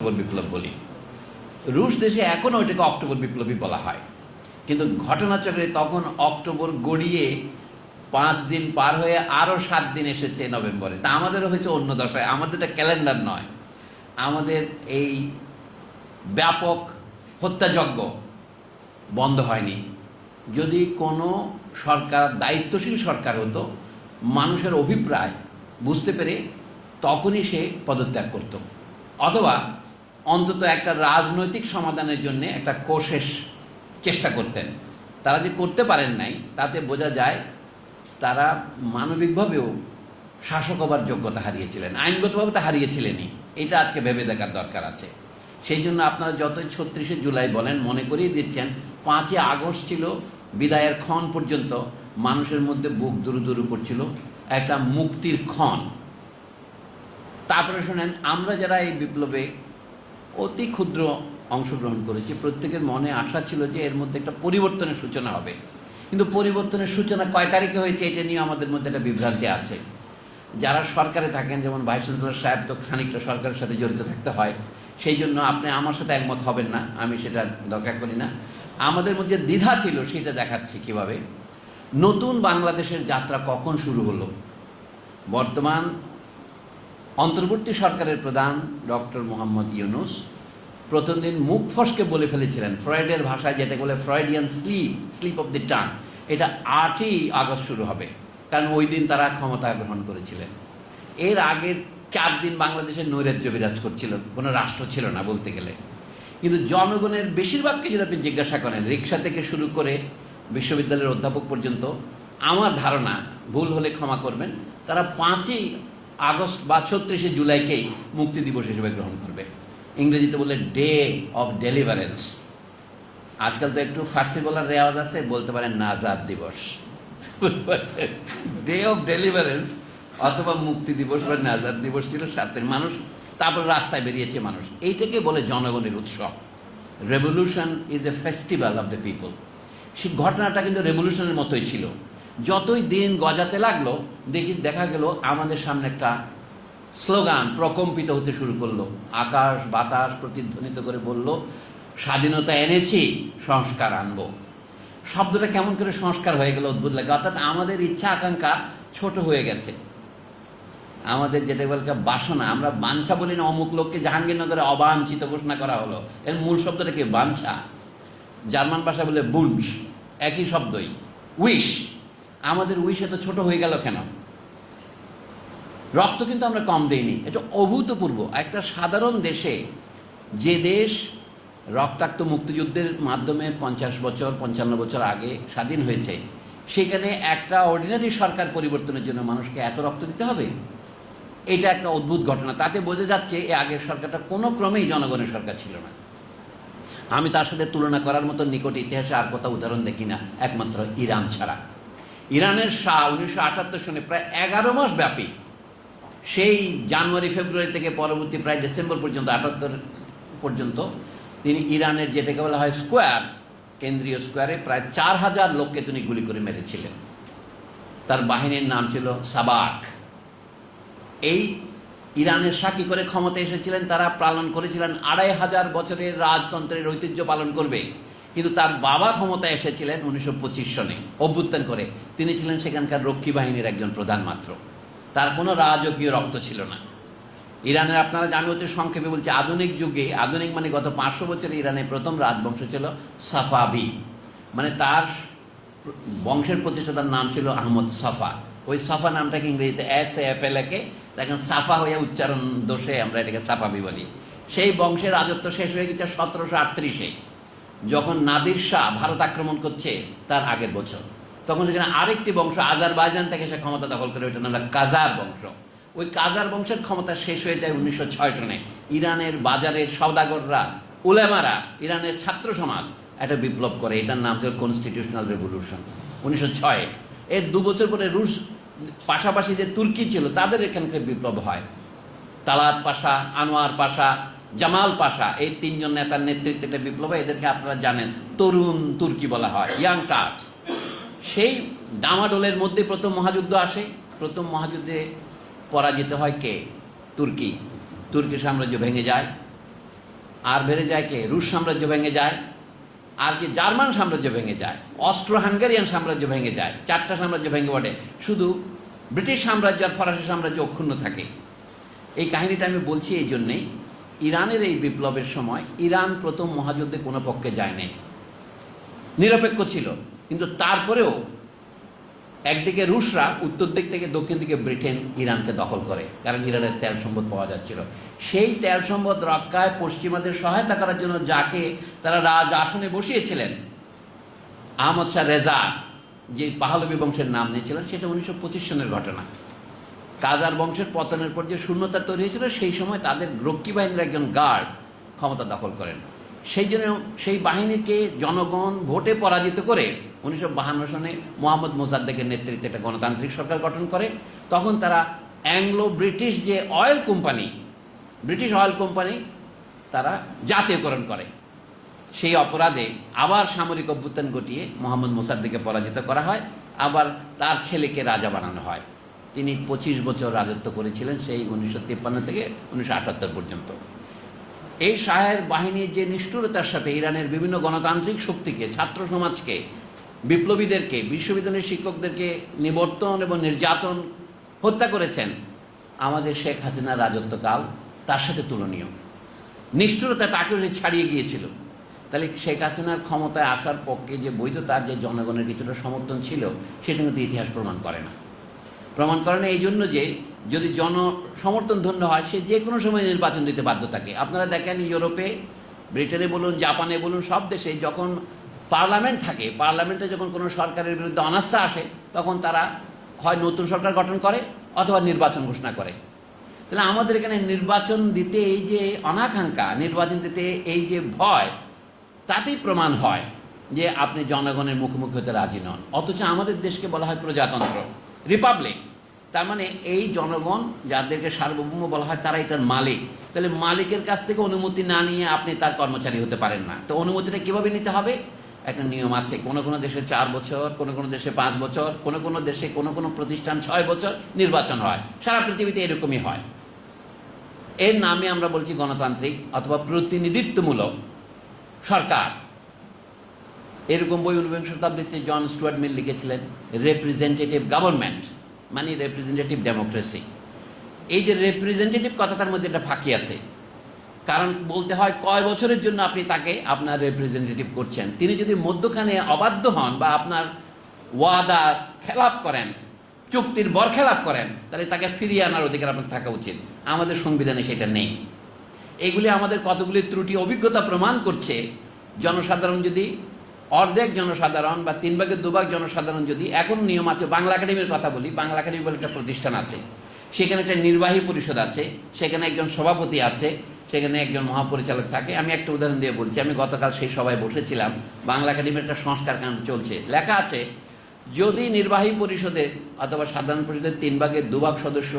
October বিপ্লব বলি। রুশ দেশে এখনও ওইটাকে অক্টোবর বিপ্লবী বলা হয়। কিন্তু ঘটনাচক্রে তখন অক্টোবর গড়িয়ে পাঁচ দিন পার হয়ে আরও সাত দিন এসেছে নভেম্বরে। তা আমাদেরও হয়েছে অন্য দশায়। আমাদেরটা ক্যালেন্ডার নয়। আমাদের এই ব্যাপক হত্যাযজ্ঞ বন্ধ হয়নি। যদি কোনো সরকার, দায়িত্বশীল সরকার হতো, মানুষের অভিপ্রায় বুঝতে পেরে তখনই সে পদত্যাগ করত। অথবা অন্তত একটা রাজনৈতিক সমাধানের জন্য একটা কোশেষ চেষ্টা করতেন। তারা যে করতে পারেন নাই, তাতে বোঝা যায় তারা মানবিকভাবেও শাসক হবার যোগ্যতা হারিয়েছিলেন আইনগতভাবে তা হারিয়েছিলেনই। এটা আজকে ভেবে দেখার দরকার আছে। সেই জন্য আপনারা যতই ছত্রিশে জুলাই বলেন, মনে করিয়ে দিচ্ছেন, পাঁচই আগস্ট ছিল বিদায়ের ক্ষণ পর্যন্ত মানুষের মধ্যে বুক দুরু দুরু করছিল, একটা মুক্তির ক্ষণ। তারপরে শোনেন, আমরা যারা এই বিপ্লবে অতি ক্ষুদ্র অংশগ্রহণ করেছি। প্রত্যেকের মনে আশা ছিল যে এর মধ্যে একটা পরিবর্তনের সূচনা হবে। কিন্তু পরিবর্তনের সূচনা কয় তারিখে হয়েছে এটা নিয়ে আমাদের মধ্যে একটা বিভ্রান্তি আছে। যারা সরকারে থাকেন, যেমন ভাইস চ্যান্সেলর সাহেব তো খানিকটা সরকারের সাথে জড়িত থাকতে হয়, সেই জন্য আপনি আমার সাথে একমত হবেন না, আমি সেটা দরকার করি না। আমাদের মধ্যে দ্বিধা ছিল সেটা দেখাচ্ছি কীভাবে। নতুন বাংলাদেশের যাত্রা কখন শুরু হলো? বর্তমান অন্তর্বর্তী সরকারের প্রধান ডক্টর মোহাম্মদ ইউনুস প্রথম দিন মুখ ফসকে বলে ফেলেছিলেন, ফ্রয়েডের ভাষায় যেটা বলে Freudian slip slip of the tongue এটা আটই আগস্ট শুরু হবে, কারণ ওই দিন তারা ক্ষমতা গ্রহণ করেছিলেন। এর আগের চার দিন বাংলাদেশের নৈরাজ্য বিরাজ করছিল, কোনো রাষ্ট্র ছিল না বলতে গেলে। কিন্তু জনগণের বেশিরভাগকে যদি আপনি জিজ্ঞাসা করেন, রিক্সা থেকে শুরু করে বিশ্ববিদ্যালয়ের অধ্যাপক পর্যন্ত, আমার ধারণা ভুল হলে ক্ষমা করবেন, তারা পাঁচই আগস্ট বা ছত্রিশে জুলাইকেই মুক্তি দিবস হিসেবে গ্রহণ করবে। ইংরেজিতে বলে ডে অফ ডেলিভারেন্স। আজকাল তো একটু ফার্সি বলার রেওয়াজ আছে, বলতে পারেন নাজাদ দিবস। বুঝতে পারছেন? ডে অফ ডেলিভারেন্স অথবা মুক্তি দিবস বা নাজাদ দিবস ছিল সাত দিন মানুষ, তারপর রাস্তায় বেরিয়েছে মানুষ। এইটাকে বলে জনগণের উৎসব। Revolution is a festival of the people সেই ঘটনাটা কিন্তু রেভলিউশনের মতোই ছিল। যতই দিন গজাতে লাগল, দেখি দেখা গেল আমাদের সামনে একটা স্লোগান প্রকম্পিত হতে শুরু করল। আকাশ বাতাস প্রতিধ্বনিত করে বলল, স্বাধীনতা এনেছি, সংস্কার আনব। শব্দটা কেমন করে সংস্কার হয়ে গেল অদ্ভুত লাগে। অর্থাৎ আমাদের ইচ্ছা আকাঙ্ক্ষা ছোট হয়ে গেছে। আমাদের যেটা বলে বাসনা, আমরা বাঞ্ছা বলি না, অমুক লোককে জাহাঙ্গীরনগরে অবাঞ্ছিত ঘোষণা করা হলো। এর মূল শব্দটা কি? বাঞ্ছা। জার্মান ভাষা বলে বুঞ্জ। একই শব্দই। উইশ। আমাদের উইশ এত ছোট হয়ে গেল কেন? রক্ত কিন্তু আমরা কম দেইনি, এটা অভূতপূর্ব। একটা সাধারণ দেশে যে দেশ রক্তাক্ত মুক্তিযুদ্ধের মাধ্যমে পঞ্চাশ বছর, পঞ্চান্ন বছর আগে স্বাধীন হয়েছে, সেখানে একটা অর্ডিনারি সরকার পরিবর্তনের জন্য মানুষকে এত রক্ত দিতে হবে? এটা একটা অদ্ভুত ঘটনা। তাতে বোঝা যাচ্ছে এ আগের সরকারটা কোনো ক্রমেই জনগণের সরকার ছিল না। আমি তার সাথে তুলনা করার মতো নিকট ইতিহাসে আর কোথাও উদাহরণ দেখি না, একমাত্র ইরান ছাড়া। ইরানের শাহ উনিশশো আটাত্তর সনে প্রায় এগারো মাস ব্যাপী। সেই জানুয়ারি, ফেব্রুয়ারি থেকে পরবর্তী প্রায় ডিসেম্বর পর্যন্ত, আটাত্তর পর্যন্ত, তিনি ইরানের যেটাকে বলা হয় স্কোয়ার, কেন্দ্রীয় স্কোয়ারে প্রায় চার হাজার লোককে তিনি গুলি করে মেরেছিলেন। তার বাহিনীর নাম ছিল সাবাক। এই ইরানের সাকি করে ক্ষমতা এসেছিলেন? তারা পালন করেছিলেন আড়াই হাজার বছরের রাজতন্ত্রের ঐতিহ্য পালন করবে। কিন্তু তার বাবা ক্ষমতায় এসেছিলেন উনিশশো পঁচিশ সনে, অভ্যুত্থান করে। তিনি ছিলেন সেখানকার রক্ষী বাহিনীর একজন প্রধান মাত্র তার কোনো রাজকীয় রক্ত ছিল না। ইরানের, আপনারা জানি, হচ্ছে সংক্ষেপে বলছি, আধুনিক যুগে, আধুনিক মানে গত পাঁচশো বছরে ইরানের প্রথম রাজবংশ ছিল সাফাবি। মানে তার বংশের প্রতিষ্ঠাতার নাম ছিল আহমদ সাফা। ওই সাফা নামটাকে ইংরেজিতে এস এফ এল একে এখন সাফা হয়ে উচ্চারণ দোষে আমরা এটাকে সাফাবি বলি। সেই বংশের রাজত্ব শেষ হয়ে গেছে সতেরোশো আটত্রিশে। যখন নাদির শাহ ভারত আক্রমণ করছে তার আগের বছর, তখন সেখানে আরেকটি বংশ, আজারবাইজান থেকে সে ক্ষমতা দখল করে ওইটা নাম কাজার বংশ। ওই কাজার বংশের ক্ষমতা শেষ হয়ে যায় উনিশশো ছয় সনে। ইরানের বাজারের সওদাগররা, উলেমারা, ইরানের ছাত্র সমাজ একটা বিপ্লব করে, এটার নাম ছিল কনস্টিটিউশনাল রেভলিউশন। উনিশশো ছয়ে, এর দু বছর পরে রুশ পাশাপাশি যে তুর্কি ছিল, তাদের এখানকার বিপ্লব হয়। তালাত পাশা, আনোয়ার পাশা জামাল পাশা, এই তিনজন নেতার নেতৃত্বে একটা বিপ্লব এদেরকে আপনারা জানেন, তরুণ তুর্কি বলা হয়, ইয়াং টার্কস সেই ডামাডোলের মধ্যে প্রথম মহাযুদ্ধ আসে। প্রথম মহাযুদ্ধে পরাজিত হয় কে? তুর্কি। তুর্কি সাম্রাজ্য ভেঙে যায়। আর বেড়ে যায় কে? রুশ সাম্রাজ্য ভেঙে যায়। আর কি? জার্মান সাম্রাজ্য ভেঙে যায়। অস্ট্রো হাঙ্গেরিয়ান সাম্রাজ্য ভেঙে যায়। চারটা সাম্রাজ্য ভেঙে পড়ে। শুধু ব্রিটিশ সাম্রাজ্য আর ফরাসি সাম্রাজ্য অক্ষুণ্ণ থাকে। এই কাহিনীটা আমি বলছি এই জন্যেই ইরানের এই বিপ্লবের সময় ইরান প্রথম মহাযুদ্ধে কোনো পক্ষে যায়নি। নিরপেক্ষ ছিল। কিন্তু তারপরেও একদিকে রুশরা উত্তর দিক থেকে দক্ষিণ দিকে ব্রিটেন ইরানকে দখল করে, কারণ ইরানের তেল সম্পদ পাওয়া যাচ্ছিল। সেই তেল সম্পদ রক্ষায় পশ্চিমাদের সহায়তা করার জন্য যাকে তারা রাজ আসনে বসিয়েছিলেন, আহমদ শাহ রেজা, যে পাহলবী বংশের নাম নিয়েছিলেন, সেটা উনিশশো সনের ঘটনা। কাজার বংশের পতনের পর যে শূন্যতা তৈরি হয়েছিল, সেই সময় তাদের রক্ষী বাহিনীর একজন গার্ড ক্ষমতা দখল করেন। সেই জন্য সেই বাহিনীকে জনগণ ভোটে পরাজিত করে উনিশশো বাহান্ন সনে মোহাম্মদ মোজাদ্দেকের নেতৃত্বে একটা গণতান্ত্রিক সরকার গঠন করে। তখন তারা অ্যাংলো ব্রিটিশ যে oil company British oil company তারা জাতীয়করণ করে। সেই অপরাধে আবার সামরিক অভ্যুত্থান ঘটিয়ে মোহাম্মদ মোসাদ্দিকে পরাজিত করা হয়, আবার তার ছেলেকে রাজা বানানো হয়। তিনি পঁচিশ বছর রাজত্ব করেছিলেন সেই উনিশশো তিপ্পান্ন থেকে উনিশশো আটাত্তর পর্যন্ত। এই শাহের বাহিনীর যে নিষ্ঠুরতার সাথে ইরানের বিভিন্ন গণতান্ত্রিক শক্তিকে, ছাত্র সমাজকে, বিপ্লবীদেরকে, বিশ্ববিদ্যালয়ের শিক্ষকদেরকে নিবর্তন এবং নির্যাতন হত্যা করেছেন, আমাদের শেখ হাসিনার রাজত্বকাল তার সাথে তুলনীয়। নিষ্ঠুরতা তাকেও সে ছাড়িয়ে গিয়েছিল। তাহলে শেখ হাসিনার ক্ষমতায় আসার পক্ষে যে বৈধতা, যে জনগণের কিছুটা সমর্থন ছিল, সেটা কিন্তু ইতিহাস প্রমাণ করে না। প্রমাণ করে না এই জন্য যে যদি জন সমর্থন ধন্য হয়, সে যে কোনো সময় নির্বাচন দিতে বাধ্য থাকে। আপনারা দেখেন ইউরোপে, ব্রিটেনে বলুন, জাপানে বলুন, সব দেশে যখন পার্লামেন্ট থাকে, পার্লামেন্টে যখন কোনো সরকারের বিরুদ্ধে অনাস্থা আসে, তখন তারা হয় নতুন সরকার গঠন করে অথবা নির্বাচন ঘোষণা করে। তাহলে আমাদের এখানে নির্বাচন দিতে এই যে অনাকাঙ্ক্ষা, নির্বাচন দিতে এই যে ভয়, তাতেই প্রমাণ হয় যে আপনি জনগণের মুখোমুখি হতে রাজি নন। অথচ আমাদের দেশকে বলা হয় প্রজাতন্ত্র। রিপাবলিক তার মানে এই জনগণ যাদেরকে সার্বভৌম বলা হয়, তারা এটার মালিক। তাহলে মালিকের কাছ থেকে অনুমতি না নিয়ে আপনি তার কর্মচারী হতে পারেন না। তো অনুমতিটা কীভাবে নিতে হবে? একটা নিয়ম আছে, কোনো কোনো দেশে চার বছর, কোনো কোনো দেশে পাঁচ বছর, কোনো কোনো দেশে কোনো কোনো প্রতিষ্ঠান ছয় বছর নির্বাচন হয়। সারা পৃথিবীতে এরকমই হয়। এর নামে আমরা বলছি গণতান্ত্রিক অথবা প্রতিনিধিত্বমূলক সরকার। এরকম বই ঊনবিংশ শতাব্দীতে জন স্টুয়ার্ট মিল লিখেছিলেন রিপ্রেজেন্টেটিভ গভর্নমেন্ট মানে রিপ্রেজেন্টেটিভ ডেমোক্রেসি এই যে রিপ্রেজেন্টেটিভ কথাটার মধ্যে একটা ফাঁকি আছে। কারণ বলতে হয় কয় বছরের জন্য আপনি তাকে আপনার রিপ্রেজেন্টেটিভ করছেন? তিনি যদি মধ্যখানে অবাধ্য হন বা আপনার ওয়াদা খেলাপ করেন, চুক্তির বরখেলাপ করেন, তাহলে তাকে ফিরিয়ে আনার অধিকার আপনার থাকা উচিত। আমাদের সংবিধানে সেটা নেই। এগুলি আমাদের কতগুলি ত্রুটি অভিজ্ঞতা প্রমাণ করছে। জনসাধারণ যদি অর্ধেক জনসাধারণ বা তিন ভাগের দুভাগ জনসাধারণ যদি, এখন নিয়ম আছে, বাংলা একাডেমির কথা বলি, বাংলা একাডেমি বলে একটা প্রতিষ্ঠান আছে। সেখানে একটা নির্বাহী পরিষদ আছে, সেখানে একজন সভাপতি আছে, সেখানে একজন মহাপরিচালক থাকে। আমি একটা উদাহরণ দিয়ে বলছি, আমি গতকাল সেই সভায় বসেছিলাম, বাংলা একাডেমির একটা সংস্কার কাণ্ড চলছে। লেখা আছে, যদি নির্বাহী পরিষদে অথবা সাধারণ পরিষদের তিন ভাগের দুভাগ সদস্য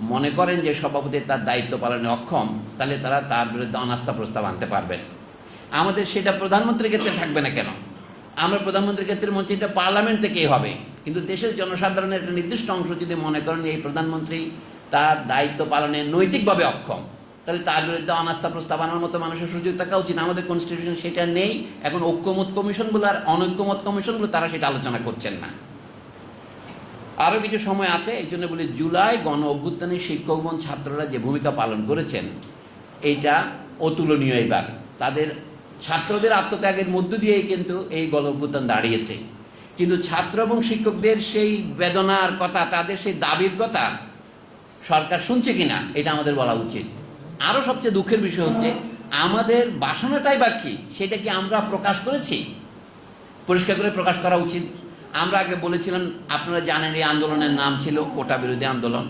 মনে করেন যে সভাপতি তার দায়িত্ব পালনে অক্ষম, তাহলে তারা তার বিরুদ্ধে অনাস্থা প্রস্তাব আনতে পারবেন। আমাদের সেটা প্রধানমন্ত্রীর ক্ষেত্রে থাকবে না কেন? আমরা প্রধানমন্ত্রীর ক্ষেত্রে মনে পার্লামেন্ট থেকেই হবে। কিন্তু দেশের জনসাধারণের একটা নির্দিষ্ট অংশ যদি মনে করেন এই প্রধানমন্ত্রী তার দায়িত্ব পালনে নৈতিকভাবে অক্ষম, তাহলে তার বিরুদ্ধে অনাস্থা প্রস্তাব আনার মতো মানুষের সুযোগ থাকা উচিত। আমাদের কনস্টিটিউশন সেটা নেই, এখন ঐক্যমত কমিশনগুলো আর অনৈক্যমত কমিশনগুলো তারা সেটা আলোচনা করছেন না। আরও কিছু সময় আছে, এই জন্য বলি জুলাই গণ অভ্যুত্থানে শিক্ষক ছাত্ররা যে ভূমিকা পালন করেছেন, এইটা অতুলনীয় এবার। তাদের ছাত্রদের আত্মত্যাগের মধ্য দিয়েই কিন্তু এই গণ দাঁড়িয়েছে। কিন্তু ছাত্র এবং শিক্ষকদের সেই বেদনার কথা, তাদের সেই দাবির কথা সরকার শুনছে কিনা, এটা আমাদের বলা উচিত। আরও সবচেয়ে দুঃখের বিষয় হচ্ছে, আমাদের বাসনাটাই বা কি, সেটা কি আমরা প্রকাশ করেছি? পরিষ্কার করে প্রকাশ করা উচিত। আমরা আগে বলেছিলাম, আপনারা জানেন এই আন্দোলনের নাম ছিল কোটা বিরোধী আন্দোলন।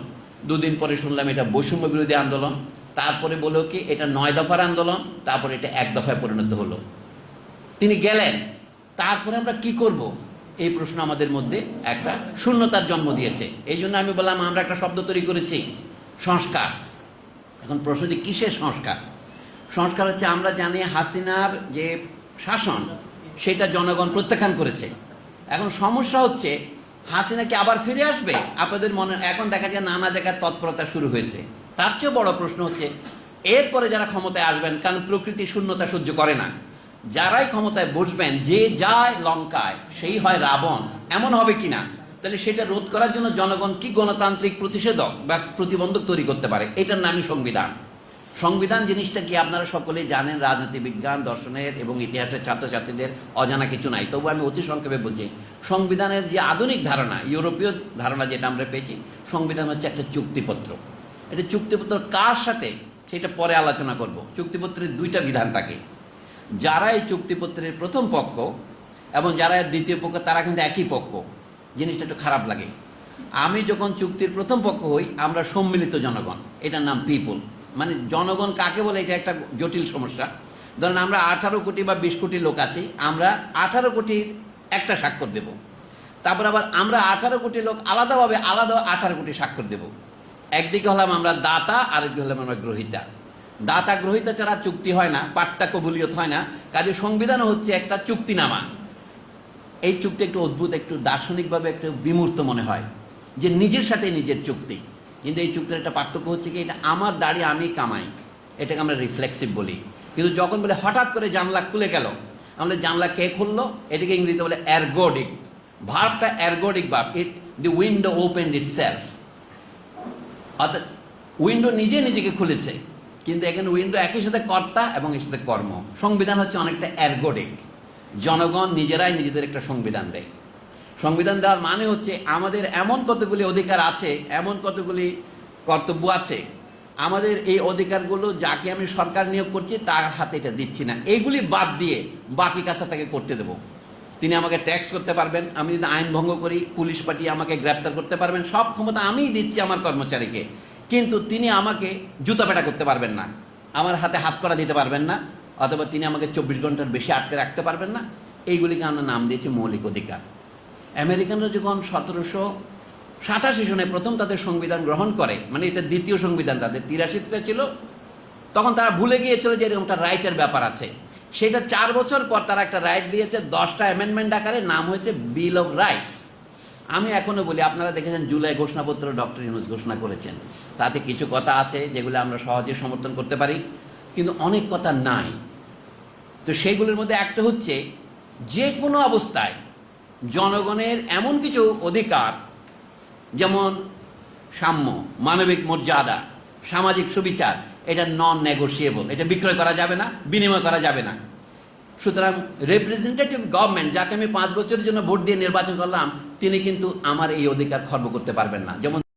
দুদিন পরে শুনলাম এটা বৈষম্য বিরোধী আন্দোলন। তারপরে বলেও কি, এটা নয় দফার আন্দোলন, তারপরে এটা এক দফায় পরিণত হলো। তিনি গেলেন। তারপরে আমরা কি করব? এই প্রশ্ন আমাদের মধ্যে একটা শূন্যতার জন্ম দিয়েছে। এই জন্য আমি বললাম, আমরা একটা শব্দ তৈরি করেছি, সংস্কার। এখন প্রশ্নটি কিসের সংস্কার? সংস্কার হচ্ছে, আমরা জানি হাসিনার যে শাসন, সেটা জনগণ প্রত্যাখ্যান করেছে। এখন সমস্যা হচ্ছে, হাসিনা কি আবার ফিরে আসবে? আপনাদের মনে, এখন দেখা যায় নানা জায়গায় তৎপরতা শুরু হয়েছে। তার চেয়েও বড় প্রশ্ন হচ্ছে, এরপরে যারা ক্ষমতায় আসবেন, কারণ প্রকৃতি শূন্যতা সহ্য করে না। যারাই ক্ষমতায় বসবেন, যে যায় লঙ্কায়, সেই হয় রাবণ। এমন হবে কিনা? তাহলে সেটা রোধ করার জন্য জনগণ কি গণতান্ত্রিক প্রতিষেধক বা প্রতিবন্ধক তৈরি করতে পারে? এটার নামই সংবিধান। সংবিধান জিনিসটা কি আপনারা সকলেই জানেন, রাজনীতি বিজ্ঞান, দর্শনের এবং ইতিহাসের ছাত্রছাত্রীদের অজানা কিছু নাই। তবু আমি অতি সংক্ষেপে বলছি, সংবিধানের যে আধুনিক ধারণা, ইউরোপীয় ধারণা যেটা আমরা পেয়েছি, সংবিধান হচ্ছে একটা চুক্তিপত্র। এটা চুক্তিপত্র কার সাথে, সেটা পরে আলোচনা করব। চুক্তিপত্রের দুইটা বিধান থাকে। যারা এই চুক্তিপত্রের প্রথম পক্ষ এবং যারা দ্বিতীয় পক্ষ, তারা কিন্তু একই পক্ষ। জিনিসটা একটু খারাপ লাগে। আমি যখন চুক্তির প্রথম পক্ষ হই, আমরা সম্মিলিত জনগণ। এটার নাম পিপল মানে জনগণ কাকে বলে, এটা একটা জটিল সমস্যা। ধরেন আমরা আঠারো কোটি বা বিশ কোটি লোক আছি, আমরা আঠারো কোটির একটা স্বাক্ষর দেব। তারপর আবার আমরা আঠারো কোটি লোক আলাদাভাবে আলাদা আঠারো কোটি স্বাক্ষর দেব। একদিকে হলাম আমরা দাতা, আরেকদিকে হলাম আমরা গ্রহিতা। দাতা গ্রহিতা ছাড়া চুক্তি হয় না পাট্টা কবুলিয়ত হয় না। কাজে সংবিধানও হচ্ছে একটা চুক্তিনামা। এই চুক্তি একটু অদ্ভুত, একটু দার্শনিকভাবে একটু বিমূর্ত মনে হয় যে নিজের সাথে নিজের চুক্তি। কিন্তু এই চুক্তির একটা পার্থক্য হচ্ছে কি, এটা আমার দাড়ি, আমি কামাই। এটাকে আমরা রিফ্লেক্সিভ বলি। কিন্তু যখন বলে হঠাৎ করে জানলা খুলে গেল, আমরা জানলা কে খুললো? এটাকে ইংরেজিতে বলে অ্যারগোডিক ভার্বটা ergative verb. It the window open itself অর্থাৎ উইন্ডো নিজে নিজেকে খুলেছে, কিন্তু এখানে উইন্ডো একই সাথে কর্তা এবং এর সাথে কর্ম। সংবিধান হচ্ছে অনেকটা অ্যারগোডিক জনগণ নিজেরাই নিজেদের একটা সংবিধান দেয়। সংবিধান দেওয়ার মানে হচ্ছে আমাদের এমন কতগুলি অধিকার আছে, এমন কতগুলি কর্তব্য আছে, আমাদের এই অধিকারগুলো যাকে আমি সরকার নিয়োগ করছি তার হাতে এটা দিচ্ছি না। এইগুলি বাদ দিয়ে বাকি কাজটা তাকে করতে দেবো। তিনি আমাকে ট্যাক্স করতে পারবেন, আমি যদি আইন ভঙ্গ করি, পুলিশ পাঠিয়ে আমাকে গ্রেপ্তার করতে পারবেন, সব ক্ষমতা আমিই দিচ্ছি আমার কর্মচারীকে। কিন্তু তিনি আমাকে জুতা পেটা করতে পারবেন না, আমার হাতে হাত করা দিতে পারবেন না, অথবা তিনি আমাকে চব্বিশ ঘণ্টার বেশি আটকে রাখতে পারবেন না। এইগুলিকে আমরা নাম দিয়েছি মৌলিক অধিকার। আমেরিকানরা যখন সতেরোশো সাতাশি সনে প্রথম তাদের সংবিধান গ্রহণ করে মানে এটা দ্বিতীয় সংবিধান তাদের তিরাশিতে ছিল, তখন তারা ভুলে গিয়েছিল যে এরকম একটা রাইটের ব্যাপার আছে। সেটা চার বছর পর তারা একটা রাইট দিয়েছে, দশটা অ্যামেন্ডমেন্ট আকারে, নাম হয়েছে বিল অফ রাইটস আমি এখনও বলি, আপনারা দেখেছেন জুলাই ঘোষণাপত্র ডক্টর ইউনুস ঘোষণা করেছেন। তাতে কিছু কথা আছে যেগুলো আমরা সহজে সমর্থন করতে পারি, কিন্তু অনেক কথা নাই। তো সেইগুলোর মধ্যে একটা হচ্ছে, যে কোনো অবস্থায় জনগণের এমন কিছু অধিকার, যেমন সাম্য, মানবিক মর্যাদা, সামাজিক সুবিচার এটা নন নেগোসিয়েবল এটা বিক্রয় করা যাবে না, বিনিময় করা যাবে না। সুতরাং রিপ্রেজেন্টেটিভ গভর্নমেন্ট যাকে আমি পাঁচ বছরের জন্য ভোট দিয়ে নির্বাচন করলাম, তিনি কিন্তু আমার এই অধিকার খর্ব করতে পারবেন না। যেমন